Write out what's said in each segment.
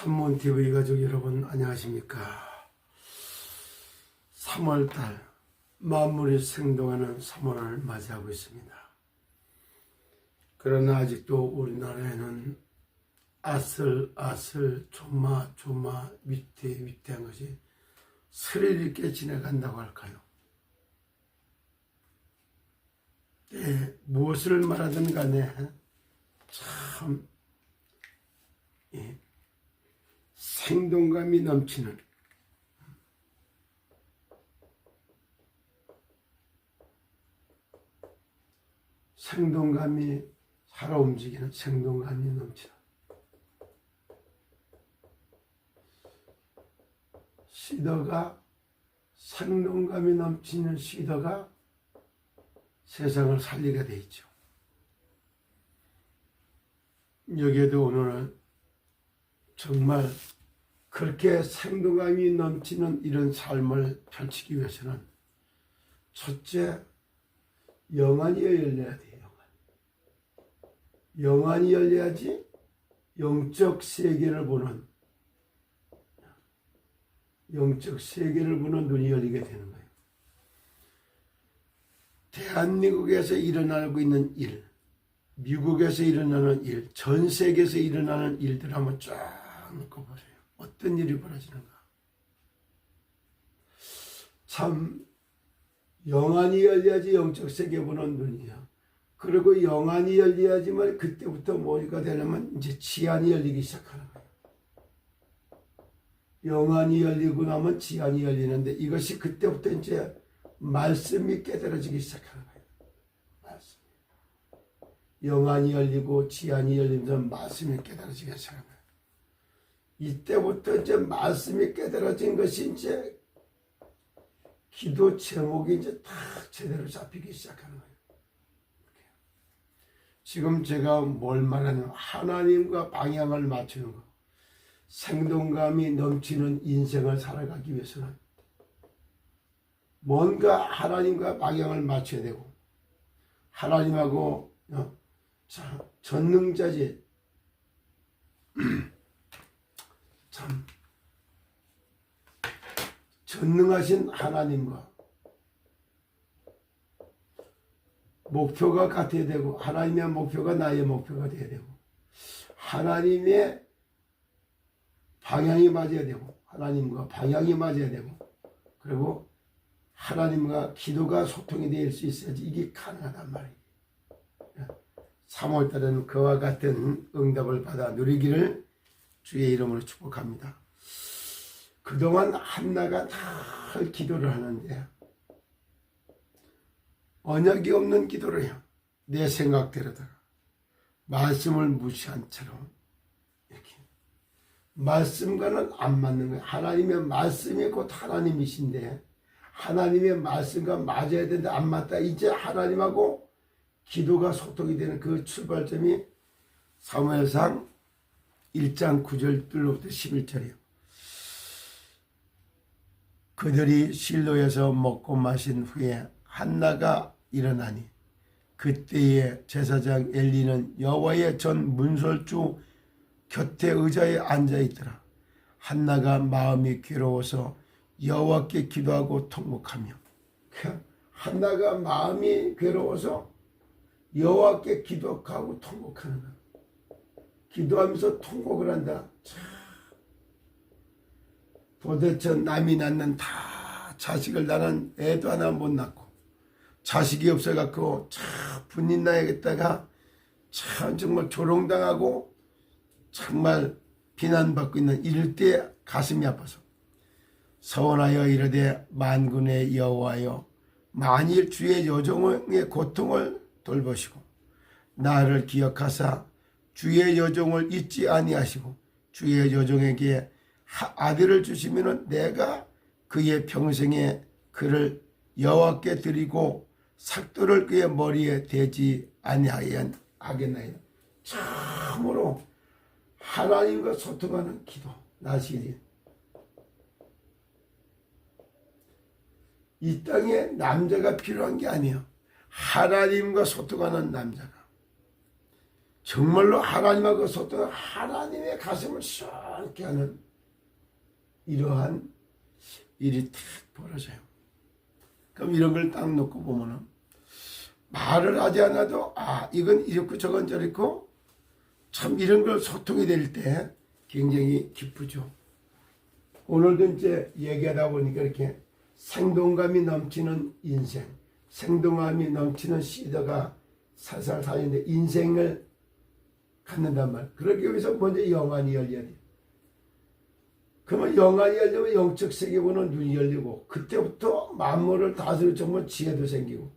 삼몬TV 가족 여러분 안녕하십니까? 3월달 만물이 생동하는 3월을 맞이하고 있습니다. 그러나 아직도 우리나라에는 아슬아슬 조마조마 위태위태한 것이 스릴 있게 지나간다고 할까요? 네, 무엇을 말하든 간에 참 예, 생동감이 넘치는 생동감이 살아 움직이는 생동감이 넘치는 시더가 생동감이 넘치는 시더가 세상을 살리게 돼 있죠. 여기에도 오늘은 정말 그렇게 생동감이 넘치는 이런 삶을 펼치기 위해서는 첫째 영안이 열려야 돼요. 영안. 영안이 열려야지 영적 세계를 보는 영적 세계를 보는 눈이 열리게 되는 거예요. 대한민국에서 일어나고 있는 일, 미국에서 일어나는 일, 전 세계에서 일어나는 일들 한번 쫙 놓고 보세요. 어떤 일이 벌어지는가. 참 영안이 열려야지 영적 세계 보는 눈이야. 그리고 영안이 열려야지만 그때부터 뭐가 되냐면 이제 지안이 열리기 시작하는 거야. 영안이 열리고 나면 지안이 열리는데 이것이 그때부터 이제 말씀이 깨달아지기 시작하는 거예요. 말씀. 영안이 열리고 지안이 열리면서 말씀이 깨달아지기 거예요. 이때부터 이제 말씀이 깨달아진 것이 이제 기도 제목이 이제 다 제대로 잡히기 시작하는 거예요. 지금 제가 뭘 말하냐면 하나님과 방향을 맞추는 거. 생동감이 넘치는 인생을 살아가기 위해서는 뭔가 하나님과 방향을 맞춰야 되고 하나님하고 어, 자, 전능자지 참 전능하신 하나님과 목표가 같아야 되고 하나님의 목표가 나의 목표가 돼야 되고 하나님의 방향이 맞아야 되고 하나님과 방향이 맞아야 되고 그리고 하나님과 기도가 소통이 될 수 있어야지 이게 가능하단 말이에요. 3월달에는 그와 같은 응답을 받아 누리기를 주의 이름으로 축복합니다. 그동안 한나가 늘 기도를 하는데 언약이 없는 기도를 해요. 내 생각대로다가 말씀을 무시한 처럼 이렇게 말씀과는 안 맞는 거예요. 하나님의 말씀이 곧 하나님이신데 하나님의 말씀과 맞아야 되는데 안 맞다. 이제 하나님하고 기도가 소통이 되는 그 출발점이 사무엘상 1장 9절부터 11절이에요. 그들이 실로에서 먹고 마신 후에 한나가 일어나니 그때에 제사장 엘리는 여호와의 전 문설주 곁에 의자에 앉아 있더라. 한나가 마음이 괴로워서 여호와께 기도하고 통곡하며 한나가 마음이 괴로워서 여호와께 기도하고 통곡하는 거야. 기도하면서 통곡을 한다. 참. 도대체 남이 낳는 다 자식을 나는 애도 하나 못 낳고 자식이 없어갖고 참 분인 나야겠다가 참 정말 조롱당하고 정말 비난받고 있는 이럴 때 가슴이 아파서 서원하여 이르되 만군의 여호와여 만일 주의 여종의 고통을 돌보시고 나를 기억하사 주의 여종을 잊지 아니하시고 주의 여종에게 아들을 주시면은 내가 그의 평생에 그를 여호와께 드리고 삭도를 그의 머리에 대지 아니하겠나요? 참으로 하나님과 소통하는 기도 나시리 이 땅에 남자가 필요한 게 아니에요. 하나님과 소통하는 남자가 정말로 하나님하고 소통, 하나님의 가슴을 시원케 하는 이러한 일이 탁 벌어져요. 그럼 이런 걸 딱 놓고 보면은 말을 하지 않아도 아 이건 이렇고 저건 저렇고 참 이런 걸 소통이 될 때 굉장히 기쁘죠. 오늘도 이제 얘기하다 보니까 이렇게 생동감이 넘치는 인생, 생동감이 넘치는 시대가 살살 사는데 인생을 갖는단 말. 그러기 위해서 먼저 영안이 열려야 돼. 그러면 영안이 열리면 영적 세계 보는 눈이 열리고 그때부터 만물을 다스릴 정말 지혜도 생기고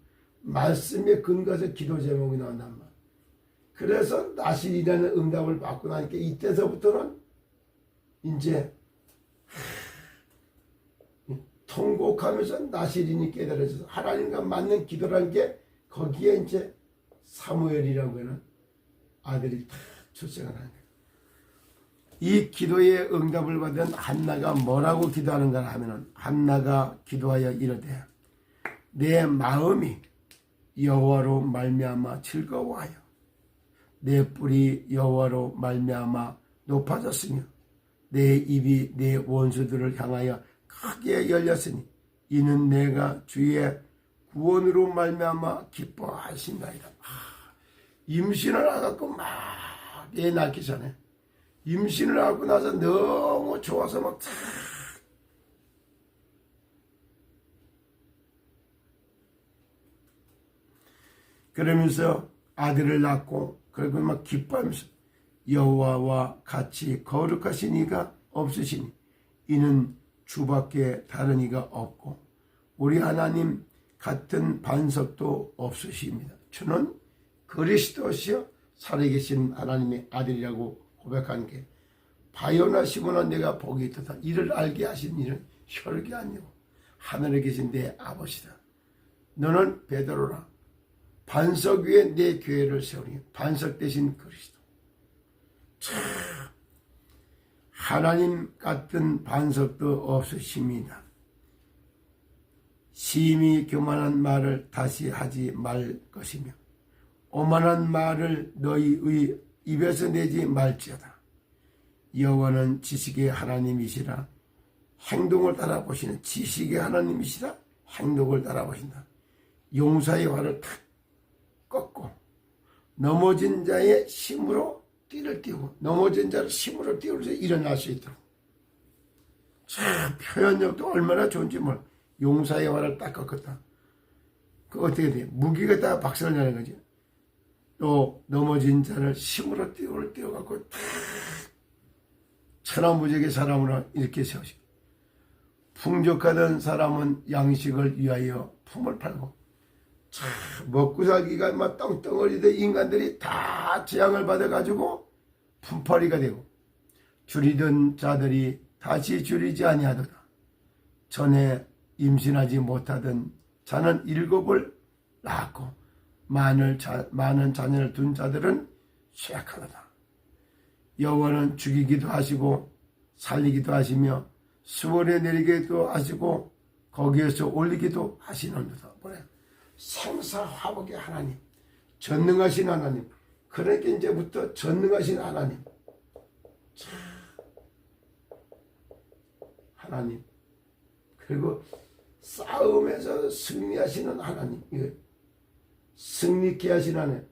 말씀에 근거해서 기도 제목이 나온단 말. 그래서 나실이라는 응답을 받고 나니까 이때서부터는 이제 통곡하면서 나실인이 깨달아져서 하나님과 맞는 기도라는 게 거기에 이제 사무엘이라고 하는 아들이 다 출생을 하는 거예요. 이 기도의 응답을 받은 한나가 뭐라고 기도하는가 하면은 한나가 기도하여 이르되 내 마음이 여호와로 말미암아 즐거워하여 내 뿔이 여호와로 말미암아 높아졌으며 내 입이 내 원수들을 향하여 크게 열렸으니 이는 내가 주의 구원으로 말미암아 기뻐하신다이다. 아, 임신을 하갖고 막 애 낳기 전에 임신을 하고 나서 너무 좋아서 막 탁. 그러면서 아들을 낳고 그리고 막 기뻐하면서 여호와와 같이 거룩하신 이가 없으시니 이는 주밖에 다른 이가 없고 우리 하나님 같은 반석도 없으십니다. 주는 그리스도시여 살아계신 하나님의 아들이라고 고백한 게 바요나 시모나 내가 복이 있다 이를 알게 하신 이는 혈기 아니고 하늘에 계신 내 아버지다. 너는 베드로라 반석 위에 내 교회를 세우니 반석 대신 그리스도. 참 하나님 같은 반석도 없으십니다. 심히 교만한 말을 다시 하지 말 것이며 오만한 말을 너희의 입에서 내지 말지어다. 여호와는 지식의 하나님이시라 행동을 따라 보시는 지식의 하나님이시라 행동을 따라 보신다. 용사의 화를 탁 꺾고 넘어진 자의 힘으로 띠를 띄고 넘어진 자를 힘으로 띄우면서 일어날 수 있도록 참 표현력도 얼마나 좋은지 뭘 용사의 화를 딱 꺾었다. 그 어떻게 돼? 무기가 다 박살을 나는 거지. 또 넘어진 자를 힘으로 띄우를 띄워갖고 탁 천하무적의 사람으로 이렇게 세우시고 풍족하던 사람은 양식을 위하여 품을 팔고 참 먹고 살기가 막 떵떵거리던 인간들이 다 재앙을 받아가지고 품팔이가 되고 줄이던 자들이 다시 줄이지 아니하도다. 전에 임신하지 못하던 자는 일곱을 낳았고 많은, 자, 많은 자녀를 둔 자들은 쇠약하다. 여호와는 죽이기도 하시고 살리기도 하시며 수월에 내리기도 하시고 거기에서 올리기도 하시는도다. 뭐래? 생사화복의 하나님, 전능하신 하나님. 그러니까 이제부터 전능하신 하나님. 참. 하나님. 그리고 싸움에서 승리하시는 하나님. 승리케 하나님.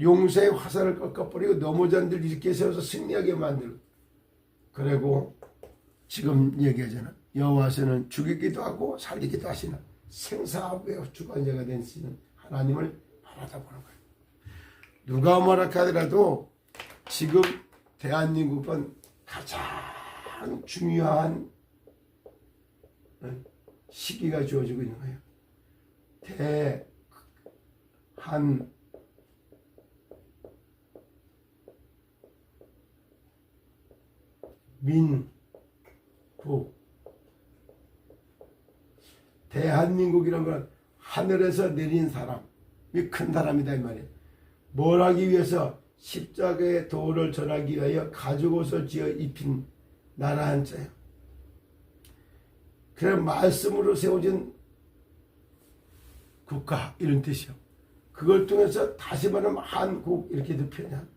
용사의 화살을 꺾어버리고 넘어잔들 이렇게 세워서 승리하게 만들고 그리고 지금 얘기하잖아. 여호와서는 죽이기도 하고 살리기도 하시는 생사의 주관자가 되시는 하나님을 바라다 보는 거예요. 누가 뭐라 하더라도 지금 대한민국은 가장 중요한 시기가 주어지고 있는 거예요. 대 한 민국 대한민국이란 건 하늘에서 내린 사람이 큰 사람이다 이 말이에요. 뭘 하기 위해서 십자가의 도를 전하기 위하여 가죽옷을 지어 입힌 나라 한자예요. 그래 말씀으로 세워진 국가 이런 뜻이요. 그걸 통해서 다시 말하면 한국 이렇게도 표현한.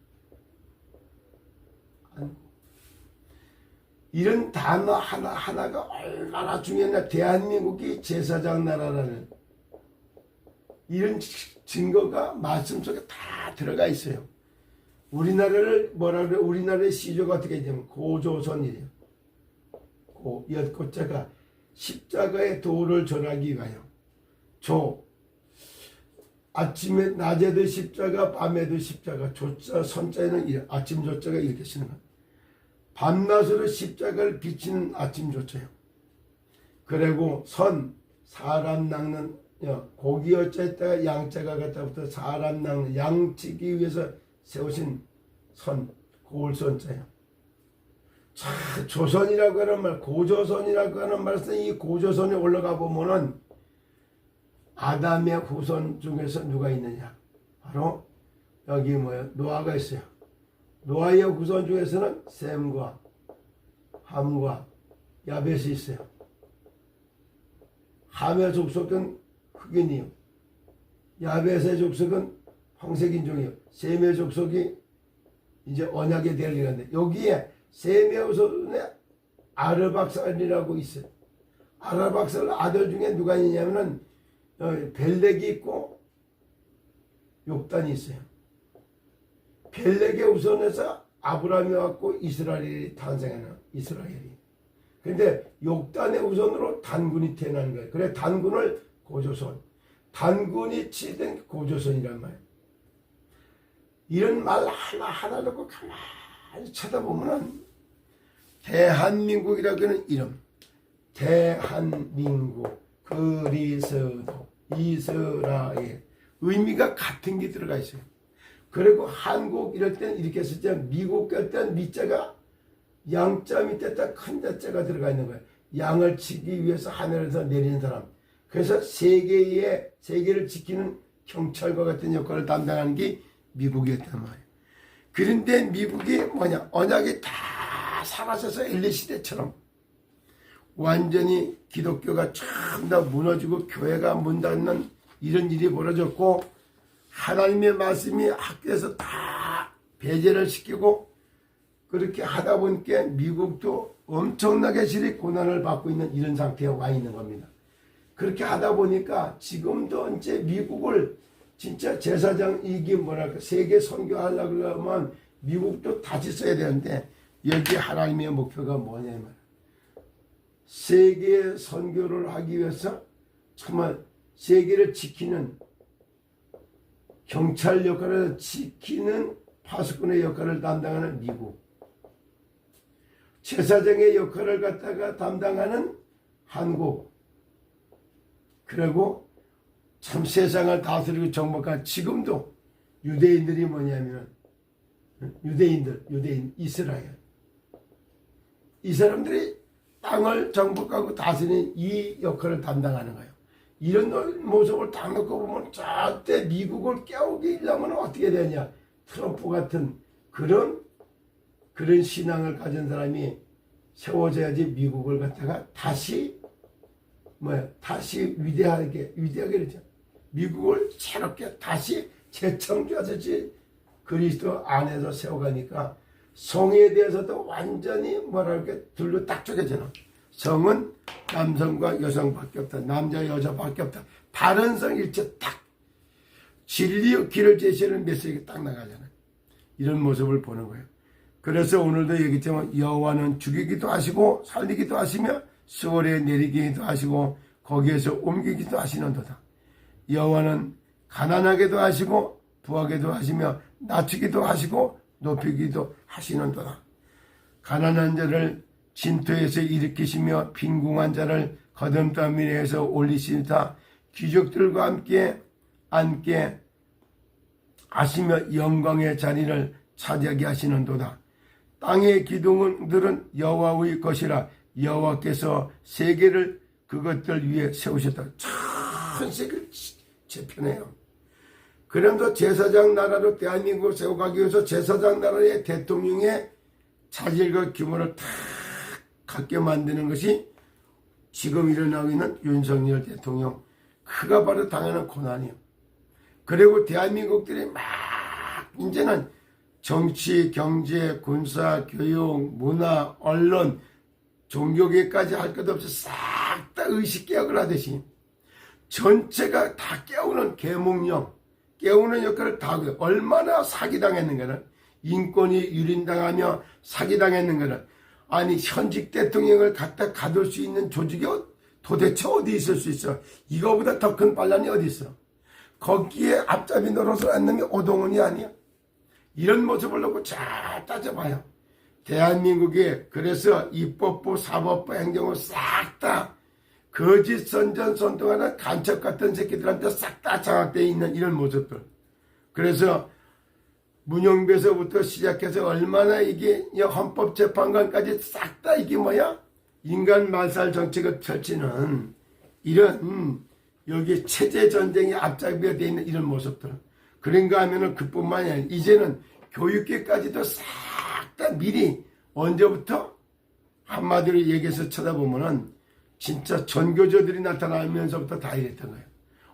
이런 단어 하나 하나가 얼마나 중요하냐 대한민국이 제사장 나라라는 이런 증거가 말씀 속에 다 들어가 있어요. 우리나라를 뭐라 그래? 우리나라의 시조가 어떻게 되냐면 고조선이래요. 고, 엿 고자가 십자가의 도를 전하기 위하여. 조. 아침에, 낮에도 십자가, 밤에도 십자가. 조자, 선자에는. 아침 조자가 이렇게 쓰는 거야. 밤낮으로 십자가를 비치는 아침 조자요. 그리고 선, 사람 낚는, 어, 고기 어쩌다가 양자가 갖다부터 사람 낚는, 양치기 위해서 세우신 선, 고울선자요. 자, 조선이라고 하는 말, 고조선이라고 하는 말씀, 이 고조선에 올라가 보면은 아담의 후손 중에서 누가 있느냐? 바로 여기 뭐야? 노아가 있어요. 노아의 후손 중에서는 셈과 함과 야벳이 있어요. 함의 족속은 흑인이요. 야벳의 족속은 황색인종이요. 셈의 족속이 이제 언약의 대리인데 여기에 셈의 후손에 아르박살이라고 있어요. 아르박살 아들 중에 누가 있냐면은 어, 벨렉이 있고 욕단이 있어요. 벨렉의 후손에서 아브라함이 왔고 이스라엘이 탄생하는 이스라엘이. 근데 욕단의 후손으로 단군이 태어나는 거예요. 그래 단군을 고조선, 단군이 치된 고조선이란 말이에요. 이런 말 하나 하나 놓고 가만히 쳐다보면은 대한민국이라고는 이름, 대한민국, 그리스도, 이스라엘 의미가 같은 게 들어가 있어요. 그리고 한국 이럴 때는 이렇게 쓸때 미국 갈 때는 미자가 양자 밑에 딱 큰 자자가 들어가 있는 거예요. 양을 치기 위해서 하늘에서 내리는 사람. 그래서 세계의 세계를 지키는 경찰과 같은 역할을 담당하는 게 미국이었단 말이에요. 그런데 미국이 뭐냐 언약이 다 사라져서 엘리 시대처럼 완전히 기독교가 전부 다 무너지고 교회가 문 닫는 이런 일이 벌어졌고 하나님의 말씀이 학교에서 다 배제를 시키고 그렇게 하다 보니까 미국도 엄청나게 실이 고난을 받고 있는 이런 상태에 와 있는 겁니다. 그렇게 하다 보니까 지금도 이제 미국을 진짜 제사장 이게 뭐랄까 세계 선교하려고 그러면 미국도 다시 써야 되는데 여기 하나님의 목표가 뭐냐면 세계 선교를 하기 위해서 정말 세계를 지키는 경찰 역할을 지키는 파수꾼의 역할을 담당하는 미국 제사장의 역할을 갖다가 담당하는 한국 그리고 참 세상을 다스리고 정복한 지금도 유대인들이 뭐냐면 유대인들 유대인 이스라엘. 이 사람들이 땅을 정복하고 다스리는 이 역할을 담당하는 거예요. 이런 모습을 딱 놓고 보면 절대 미국을 깨우기 려면 어떻게 되냐. 트럼프 같은 그런 그런 신앙을 가진 사람이 세워져야지 미국을 갖다가 다시 뭐야 다시 위대하게 위대하게 되죠. 미국을 새롭게 다시 재창조하듯이 그리스도 안에서 세워가니까 성에 대해서도 완전히 뭐랄까 둘로 딱 쪼개져요. 성은 남성과 여성밖에 없다. 남자 여자밖에 없다. 다른 성 일체 딱 진리의 길을 제시하는 메시지가 딱 나가잖아요. 이런 모습을 보는 거예요. 그래서 오늘도 얘기했지만 여호와는 죽이기도 하시고 살리기도 하시며 수월에 내리기도 하시고 거기에서 옮기기도 하시는도다. 여호와는 가난하게도 하시고 부하게도 하시며 낮추기도 하시고 높이기도 하시는도다. 가난한 자를 진토에서 일으키시며 빈궁한 자를 거듭담미에서 올리시다. 귀족들과 함께 앉게 하시며 영광의 자리를 차지하게 하시는도다. 땅의 기둥들은 여호와의 것이라 여호와께서 세계를 그것들 위해 세우셨다. 전 세계를 재편해요. 그러면서 제사장 나라로 대한민국을 세워가기 위해서 제사장 나라의 대통령의 차질과 규모를 탁 갖게 만드는 것이 지금 일어나고 있는 윤석열 대통령. 그가 바로 당하는 고난이요. 그리고 대한민국들이 막 이제는 정치, 경제, 군사, 교육, 문화, 언론, 종교계까지 할 것 없이 싹 다 의식 개혁을 하듯이 전체가 다 깨우는 계몽령, 깨우는 역할을 다 하고 얼마나 사기당했는가는 인권이 유린당하며 사기당했는가는 아니 현직 대통령을 갖다 가둘 수 있는 조직이 어- 도대체 어디 있을 수 있어? 이거보다 더 큰 반란이 어디 있어? 거기에 앞잡이 노릇을 한 놈이 오동훈이 아니야? 이런 모습을 놓고 잘 따져봐요. 대한민국에 그래서 입법부, 사법부, 행정부 싹 다 거짓 선전 선동하는 간첩 같은 새끼들한테 싹 다 장악되어 있는 이런 모습들. 그래서 문영배서부터 시작해서 얼마나 이게 이 헌법재판관까지 싹 다 이게 뭐야? 인간 말살 정책을 펼치는 이런 여기 체제 전쟁이 앞잡이가 되어 있는 이런 모습들. 그런가 하면은 그뿐만이 아니라 이제는 교육계까지도 싹 다 미리 언제부터 한마디로 얘기해서 쳐다보면은 진짜 전교조들이 나타나면서부터 다 이랬던 거예요.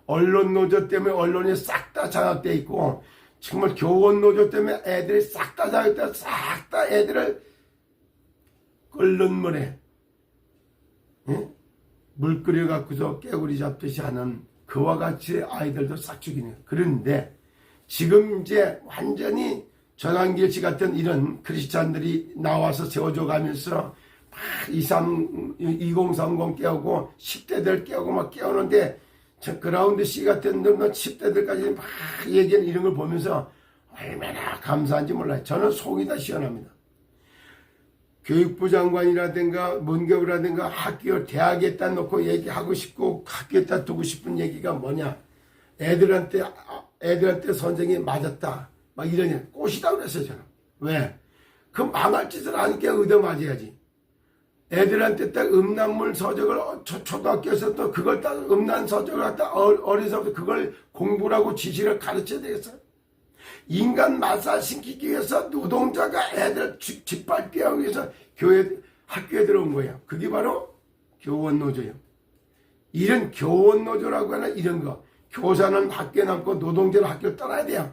언론 노조 때문에 언론이 싹 다 장악돼 있고 정말 교원 노조 때문에 애들이 싹 다 장악돼 싹 다 애들을 끓는 물에 예? 물 끓여 갖고서 깨구리 잡듯이 하는 그와 같이 아이들도 싹 죽이네요. 그런데 지금 이제 완전히 전환길 씨 같은 이런 크리스찬들이 나와서 세워줘 가면서 막 23, 2030 깨우고 10대들 깨우고 막 깨우는데 저 그라운드 씨 같은 놈은 10대들까지 막 얘기하는 이런 걸 보면서 얼마나 감사한지 몰라요. 저는 속이 다 시원합니다. 교육부 장관이라든가 문교부라든가 학교 대학에다 놓고 얘기하고 싶고 학교에다 두고 싶은 얘기가 뭐냐 애들한테 아, 애들한테 선생이 맞았다 막 이러냐 꽃이다 그랬어요 저는 왜? 그 망할 짓을 하니까 얻어맞아야지 애들한테 딱 음란물 서적을 어, 초, 초등학교에서 또 그걸 딱 음란 서적을 갖다 어- 어려서부터 그걸 공부라고 지시를 가르쳐야 되겠어요 인간 마사시키기 위해서 노동자가 애들 쥐- 짓밟기 위해서 교회 학교에 들어온 거예요. 그게 바로 교원 노조예요. 이런 교원 노조라고 하는 이런 거. 교사는 학교에 남고 노동자는 학교를 떠나야 돼요.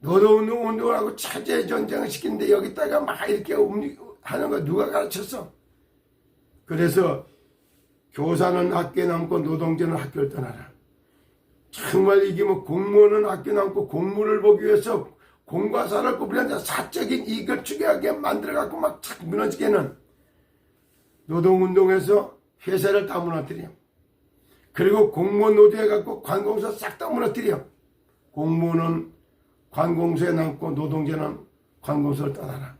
노동운동을 하고 체제 전쟁을 시키는데 여기다가 막 이렇게 하는 거 누가 가르쳤어? 그래서 교사는 학교에 남고 노동자는 학교를 떠나라. 정말 이게 뭐 공무원은 학교 남고 공무를 보기 위해서 공과 사를 구분하자 사적인 이익을 추구하게 만들어갖고 막 착 무너지게는 노동운동에서 회사를 다 무너뜨려. 그리고 공무원 노조해갖고 관공서 싹 다 무너뜨려. 공무원은 관공서에 남고 노동자는 관공서를 떠나라.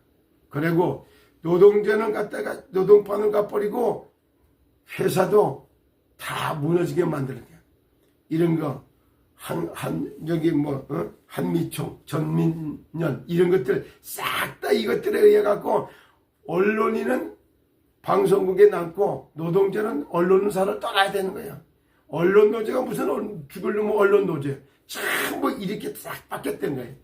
그리고 노동자는 갖다가 노동판을 가버리고 회사도 다 무너지게 만들게. 이런 거, 한, 한, 여기 뭐, 어? 한미총, 전민련, 이런 것들 싹 다 이것들에 의해 갖고 언론인은 방송국에 남고 노동자는 언론사를 떠나야 되는 거예요. 언론 노조가 무슨 언- 죽을 놈의 언론 노조예요. 전부 이렇게 싹 바뀌었던 거예요.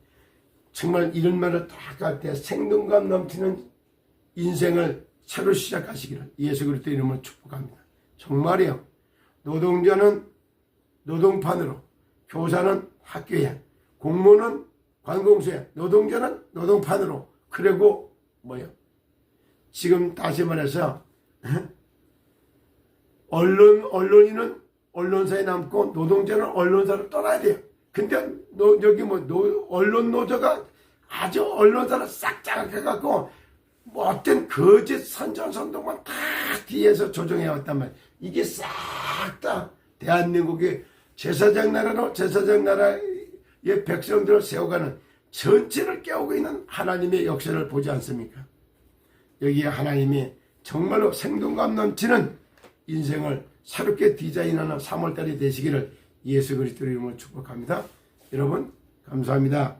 정말 이런 말을 딱할때 생동감 넘치는 인생을 새로 시작하시기를 예수 그리스도 이름으로 축복합니다. 정말이요. 노동자는 노동판으로, 교사는 학교에, 공무원은 관공서에, 노동자는 노동판으로. 그리고 뭐요? 지금 다시 말해서 언론 언론인은 언론사에 남고 노동자는 언론사를 떠나야 돼요. 근데 노, 여기 뭐 노, 언론 노조가 아주 언론사를 싹 장악해갖고 뭐 어떤 거짓 선전선동만 다 뒤에서 조정해 왔단 말이에요. 이게 싹 다 대한민국의 제사장 나라로 제사장 나라의 백성들을 세워가는 전체를 깨우고 있는 하나님의 역사를 보지 않습니까? 여기에 하나님이 정말로 생동감 넘치는 인생을 새롭게 디자인하는 3월달이 되시기를 예수 그리스도 이름으로 축복합니다. 여러분 감사합니다.